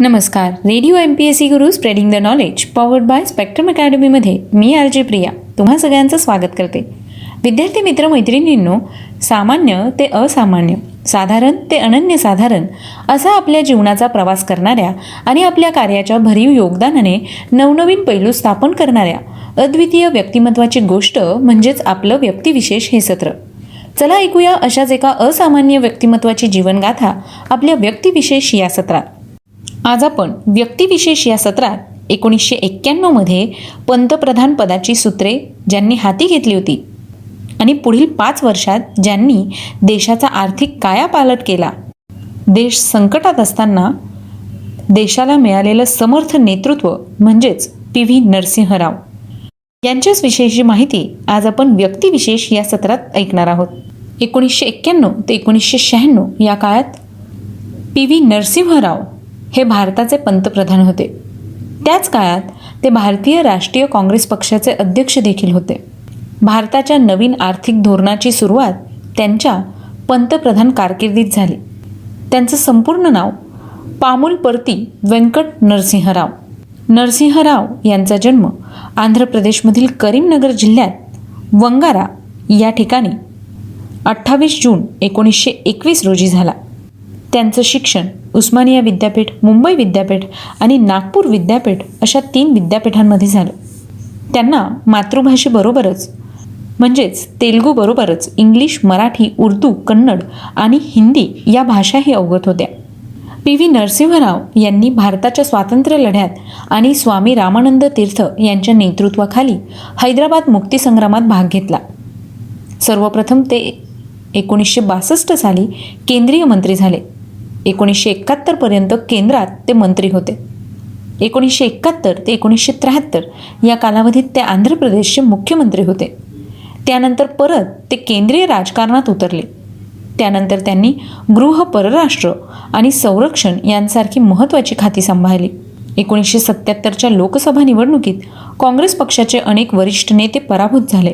नमस्कार. Radio M P S C Guru spreading the knowledge powered by Spectrum अकॅडमीमध्ये मी R J Priya तुम्हा सगळ्यांचं स्वागत करते. विद्यार्थी मित्र मैत्रिणींनो सामान्य ते असामान्य साधारण ते अनन्यसाधारण असा आपल्या जीवनाचा प्रवास करणाऱ्या आणि आपल्या कार्याच्या भरीव योगदानाने नवनवीन पैलू स्थापन करणाऱ्या अद्वितीय व्यक्तिमत्वाची गोष्ट म्हणजेच आपलं व्यक्तिविशेष हे सत्र. चला ऐकूया अशाच एका असामान्य व्यक्तिमत्वाची जीवनगाथा आपल्या व्यक्तिविशेष या सत्रात. आज आपण व्यक्तिविशेष या सत्रात एकोणीसशे एक्क्याण्णवमध्ये पंतप्रधान पदाची सूत्रे ज्यांनी हाती घेतली होती आणि पुढील पाच वर्षात ज्यांनी देशाचा आर्थिक कायापालट केला देश संकटात असताना देशाला मिळालेलं समर्थ नेतृत्व म्हणजेच पी व्ही नरसिंहराव. यांच्याच विषयीची माहिती आज आपण व्यक्तिविशेष या सत्रात ऐकणार आहोत. एकोणीसशे एक्क्याण्णव ते एकोणीसशे शहाण्णव या काळात पी व्ही नरसिंहराव हे भारताचे पंतप्रधान होते. त्याच काळात ते भारतीय राष्ट्रीय काँग्रेस पक्षाचे अध्यक्ष देखील होते. भारताच्या नवीन आर्थिक धोरणाची सुरुवात त्यांच्या पंतप्रधान कारकिर्दीत झाली. त्यांचं संपूर्ण नाव पामुल परती व्यंकट नरसिंहराव. नरसिंहराव यांचा जन्म आंध्र प्रदेशमधील करीमनगर जिल्ह्यात वंगारा या ठिकाणी अठ्ठावीस जून एकोणीसशे एकवीस रोजी झाला. त्यांचं शिक्षण उस्मानिया विद्यापीठ मुंबई विद्यापीठ आणि नागपूर विद्यापीठ अशा तीन विद्यापीठांमध्ये झालं. त्यांना मातृभाषेबरोबरच म्हणजेच तेलगूबरोबरच इंग्लिश मराठी उर्दू कन्नड आणि हिंदी या भाषाही अवगत होत्या. पी व्ही नरसिंहराव यांनी भारताच्या स्वातंत्र्य लढ्यात आणि स्वामी रामानंद तीर्थ यांच्या नेतृत्वाखाली हैदराबाद मुक्तीसंग्रामात भाग घेतला. सर्वप्रथम ते एकोणीसशे बासष्ट साली केंद्रीय मंत्री झाले. एकोणीसशे एकाहत्तरपर्यंत केंद्रात ते मंत्री होते. एकोणीसशे एकाहत्तर ते एकोणीसशे त्र्याहत्तर या कालावधीत ते आंध्र प्रदेशचे मुख्यमंत्री होते. त्यानंतर परत ते केंद्रीय राजकारणात उतरले. त्यानंतर त्यांनी गृह परराष्ट्र आणि संरक्षण यांसारखी महत्त्वाची खाती सांभाळली. एकोणीसशे सत्त्याहत्तरच्या लोकसभा निवडणुकीत काँग्रेस पक्षाचे अनेक वरिष्ठ नेते पराभूत झाले.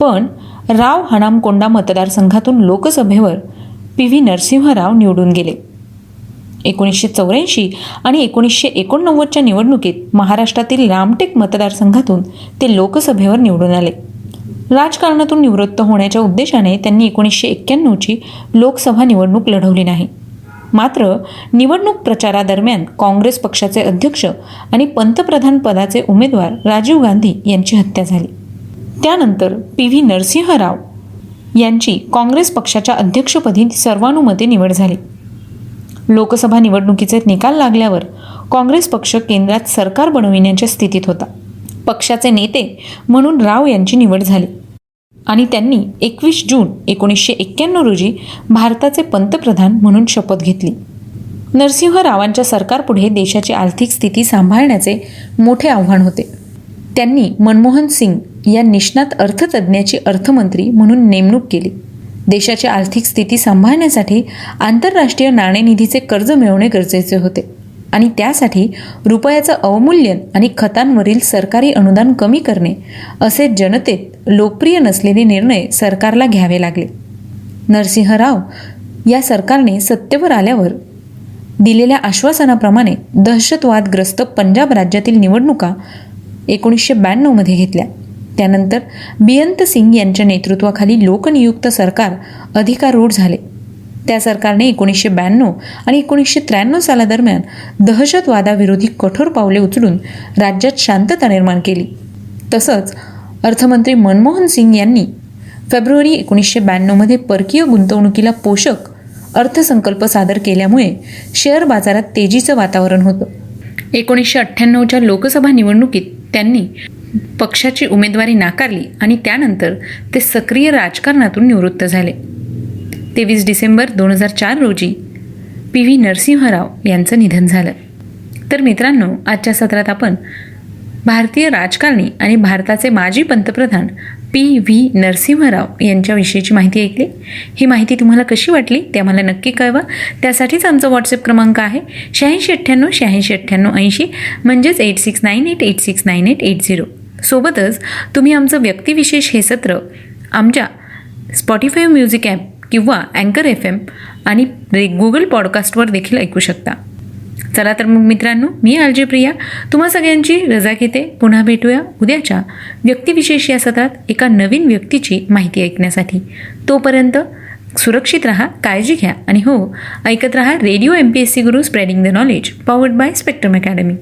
पण राव हणामकोंडा मतदारसंघातून लोकसभेवर पी व्ही नरसिंहराव निवडून गेले. एकोणीसशे चौऱ्याऐंशी आणि एकोणीसशे एकोणनव्वदच्या निवडणुकीत महाराष्ट्रातील रामटेक मतदारसंघातून ते लोकसभेवर निवडून आले. राजकारणातून निवृत्त होण्याच्या उद्देशाने त्यांनी एकोणीसशे एक्क्याण्णवची लोकसभा निवडणूक लढवली नाही. मात्र निवडणूक प्रचारादरम्यान काँग्रेस पक्षाचे अध्यक्ष आणि पंतप्रधान पदाचे उमेदवार राजीव गांधी यांची हत्या झाली. त्यानंतर पी व्ही नरसिंहराव यांची काँग्रेस पक्षाच्या अध्यक्षपदी सर्वानुमते निवड झाली. लोकसभा निवडणुकीचे निकाल लागल्यावर काँग्रेस पक्ष केंद्रात सरकार बनविण्याच्या स्थितीत होता. पक्षाचे नेते म्हणून राव यांची निवड झाली. आणि त्यांनी एकवीस जून एकोणीसशे एक्क्याण्णव रोजी भारताचे पंतप्रधान म्हणून शपथ घेतली. नरसिंहरावांच्या सरकारपुढे देशाची आर्थिक स्थिती सांभाळण्याचे मोठे आव्हान होते. त्यांनी मनमोहन सिंग या निष्णात अर्थतज्ज्ञाची अर्थमंत्री म्हणून नेमणूक केली. देशाची आर्थिक स्थिती सांभाळण्यासाठी आंतरराष्ट्रीय नाणेनिधीचे कर्ज मिळवणे गरजेचे होते. आणि त्यासाठी रुपयाचं अवमूल्यन आणि खतांवरील सरकारी अनुदान कमी करणे असे जनतेत लोकप्रिय नसलेले निर्णय सरकारला घ्यावे लागले. नरसिंहराव या सरकारने सत्तेवर आल्यावर दिलेल्या आश्वासनाप्रमाणे दहशतवादग्रस्त पंजाब राज्यातील निवडणुका एकोणीसशे ब्याण्णवमध्ये घेतल्या. त्यानंतर बियंत सिंग यांच्या नेतृत्वाखाली लोकनियुक्त सरकार अधिकारूढ झाले. त्या सरकारने एकोणीसशे ब्याण्णव आणि एकोणीसशे त्र्याण्णव सालादरम्यान दहशतवादाविरोधी कठोर पावले उचलून राज्यात शांतता निर्माण केली. तसंच अर्थमंत्री मनमोहन सिंग यांनी फेब्रुवारी एकोणीसशे ब्याण्णवमध्ये परकीय गुंतवणुकीला पोषक अर्थसंकल्प सादर केल्यामुळे शेअर बाजारात तेजीचं वातावरण होतं. एकोणीसशे अठ्ठ्याण्णवच्या लोकसभा निवडणुकीत त्यांनी पक्षाची उमेदवारी नाकारली आणि त्यानंतर ते सक्रिय राजकारणातून निवृत्त झाले. तेवीस डिसेंबर दोन हजार चार रोजी पी व्ही नरसिंहराव यांचं निधन झालं. तर मित्रांनो आजच्या सत्रात आपण भारतीय राजकारणी आणि भारताचे माजी पंतप्रधान पी व्ही नरसिंहराव यांच्याविषयीची माहिती ऐकली. ही माहिती तुम्हाला कशी वाटली ते आम्हाला नक्की कळवा. त्यासाठीच आमचा व्हॉट्सअप क्रमांक आहे शहाऐंशी अठ्ठ्याण्णव शहाऐंशी अठ्ठ्याण्णव ऐंशी म्हणजेच eight six nine eight eight six nine eight eight zero सोबतच तुम्ही आमचं व्यक्तिविशेष हे सत्र आमच्या स्पॉटीफाय म्युझिक ॲप किंवा अँकर एफ एम आणि गुगल पॉडकास्टवर देखील ऐकू शकता. चला तर मग मित्रांनो मी आलजी प्रिया. तुम्हा सगळ्यांची रजा घेते. पुन्हा भेटूया उद्याच्या व्यक्तिविशेष या सत्रात एका नवीन व्यक्तीची माहिती ऐकण्यासाठी. तोपर्यंत सुरक्षित रहा काळजी घ्या. आणि हो ऐकत रहा radio M P S C Guru spreading the knowledge powered by Spectrum academy